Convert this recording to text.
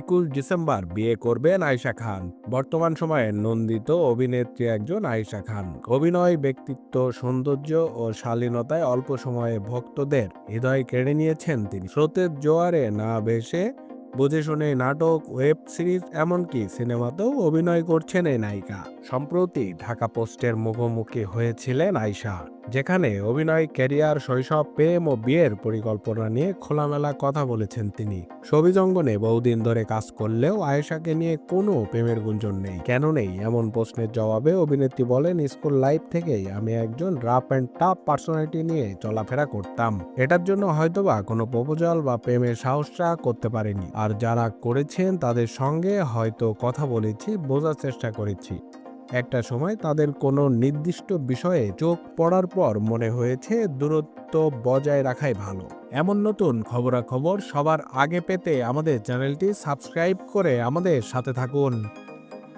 একুশ ডিসেম্বর বিয়ে করবেন আয়েশা খান। বর্তমান সময়ে নন্দিত অভিনেত্রী একজন আয়েশা খান। অভিনয়, ব্যক্তিত্ব, সৌন্দর্য ও শালীনতায় অল্প সময়ে ভক্তদের হৃদয় কেড়ে নিয়েছেন তিনি। স্রোতের জোয়ারে না ভেসে বুঝে শুনে নাটক, ওয়েব সিরিজ এমনকি সিনেমাতেও অভিনয় করছেন এই নায়িকা। সম্প্রতি ঢাকা পোস্টের মুখোমুখি হয়েছিলেন আয়শা। যেখানে অভিনয়, ক্যারিয়ার, শৈশব, প্রেম ও বিয়ের পরিকল্পনা নিয়ে খোলামেলা কথা বলেছেন তিনি। ছবিজ অঙ্গনে বহুদিন ধরে কাজ করলেও আয়েশাকে নিয়ে কোনো প্রেমের গুঞ্জন নেই। কেন নেই? এমন প্রশ্নের জবাবে অভিনেত্রী বলেন, স্কুল লাইফ থেকেই আমি একজন রাফ অ্যান্ড টাফ পার্সোনালিটি নিয়ে চলাফেরা করতাম। এটার জন্য হয়তোবা কোনো প্রপোজাল বা প্রেমের সাহসটা করতে পারিনি। আর যারা করেছেন তাদের সঙ্গে হয়তো কথা বলেছি, বোঝার চেষ্টা করেছি। একটা সময় তাদের কোনো নির্দিষ্ট বিষয়ে চোখ পড়ার পর মনে হয়েছে দূরত্ব বজায় রাখাই ভালো। এমন নতুন খবরাখবর সবার আগে পেতে আমাদের চ্যানেলটি সাবস্ক্রাইব করে আমাদের সাথে থাকুন।